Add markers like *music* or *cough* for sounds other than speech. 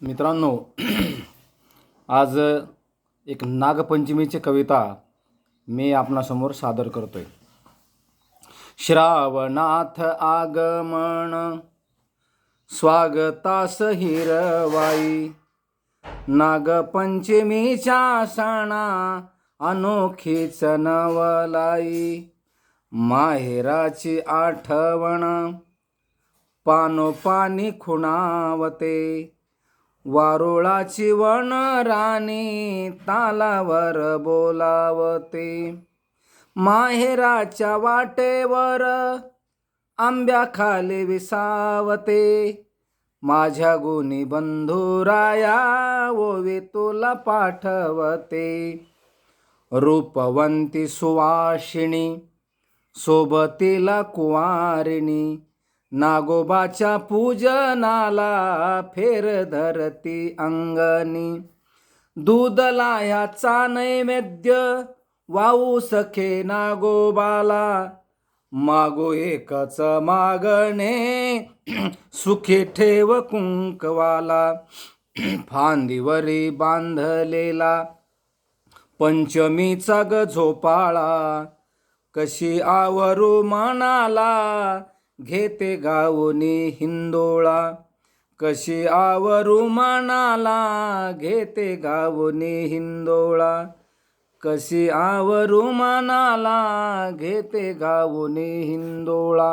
मित्रांनो आज एक नागपंचमीची कविता मी आपणासमोर सादर करतोय. श्रावणाथ आगमन स्वागतास हिरवाई नागपंचमीच्या सणा अनोखीच नवलाई माहेराची आठवण पानोपानी खुणावते वारुळाची वन राणी तालावर बोलावते. माहेराच्या वाटेवर आंब्याखाली विसावते. माझ्या गुणी बंधुराया ओवी तुला पाठवते. रूपवंती सुवाशिणी सोबतीला कुवारिणी नागोबाच्या पूजनाला फेर धरती अंगणी. दूध लाह्याचा नैवेद्य वाऊ सखे नागोबाला. मागो एकच मागणे *clears throat* सुखे ठेव कुंकवाला. *clears throat* फांदीवरी बांधलेला. पंचमीचा ग झोपाळा. कशी आवरू मनाला घेते गाऊनी हिंदोळा. कशी आवरू मनाला घेते गाऊनी हिंदोळा. कशी आवरू मनाला घेते गाऊनी हिंदोळा.